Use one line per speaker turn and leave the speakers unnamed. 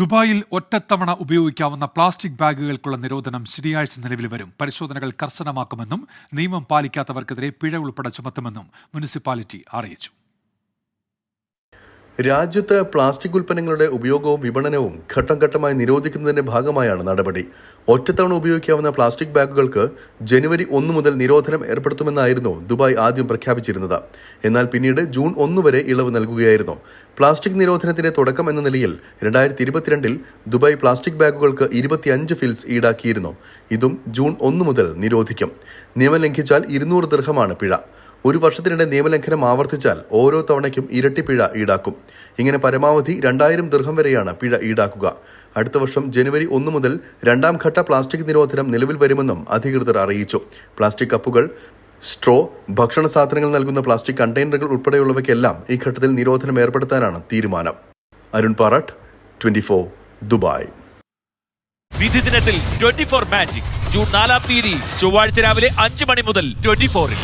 ദുബായിൽ ഒറ്റത്തവണ ഉപയോഗിക്കാവുന്ന പ്ലാസ്റ്റിക് ബാഗുകൾക്കുള്ള നിരോധനം ശനിയാഴ്ച നിലവിൽ വരും. പരിശോധനകൾ കർശനമാക്കുമെന്നും നിയമം പാലിക്കാത്തവർക്കെതിരെ പിഴ ഉൾപ്പെടെ ചുമത്തുമെന്നും മുനിസിപ്പാലിറ്റി അറിയിച്ചു.
രാജ്യത്ത് പ്ലാസ്റ്റിക് ഉൽപ്പന്നങ്ങളുടെ ഉപയോഗവും വിപണനവും ഘട്ടം ഘട്ടമായി നിരോധിക്കുന്നതിന്റെ ഭാഗമായാണ് നടപടി. ഒറ്റത്തവണ ഉപയോഗിക്കാവുന്ന പ്ലാസ്റ്റിക് ബാഗുകൾക്ക് ജനുവരി ഒന്ന് മുതൽ നിരോധനം ഏർപ്പെടുത്തുമെന്നായിരുന്നു ദുബായ് ആദ്യം പ്രഖ്യാപിച്ചിരുന്നത്. എന്നാൽ പിന്നീട് ജൂൺ ഒന്ന് വരെ ഇളവ് നൽകുകയായിരുന്നു. പ്ലാസ്റ്റിക് നിരോധനത്തിന്റെ തുടക്കം എന്ന നിലയിൽ രണ്ടായിരത്തി ഇരുപത്തിരണ്ടിൽ ദുബായ് പ്ലാസ്റ്റിക് ബാഗുകൾക്ക് ഇരുപത്തിയഞ്ച് ഫിൽസ് ഈടാക്കിയിരുന്നു. ഇതും ജൂൺ ഒന്ന് മുതൽ നിരോധിക്കും. നിയമം ലംഘിച്ചാൽ ഇരുന്നൂറ് ദീർഘമാണ് പിഴ. ഒരു വർഷത്തിനിടെ നിയമലംഘനം ആവർത്തിച്ചാൽ ഓരോ തവണയ്ക്കും ഇരട്ടി പിഴ ഈടാക്കും. ഇങ്ങനെ പരമാവധി രണ്ടായിരം ദീർഘം വരെയാണ് പിഴ ഈടാക്കുക. അടുത്ത വർഷം ജനുവരി ഒന്ന് മുതൽ രണ്ടാം ഘട്ട പ്ലാസ്റ്റിക് നിരോധനം നിലവിൽ വരുമെന്നും അധികൃതർ അറിയിച്ചു. പ്ലാസ്റ്റിക് കപ്പുകൾ സ്ട്രോ ഭക്ഷണ സാധനങ്ങൾ നൽകുന്ന പ്ലാസ്റ്റിക് കണ്ടെയ്നറുകൾ ഉൾപ്പെടെയുള്ളവയ്ക്കെല്ലാം ഈ ഘട്ടത്തിൽ നിരോധനം ഏർപ്പെടുത്താനാണ് തീരുമാനം. Arun പാറട്ട് twenty Dubai.
വിധി ദിനത്തിൽ ട്വന്റി ഫോർ മാജിക് ജൂൺ നാലാം തീയതി ചൊവ്വാഴ്ച രാവിലെ അഞ്ച് മണി മുതൽ ട്വന്റി ഫോറിൽ.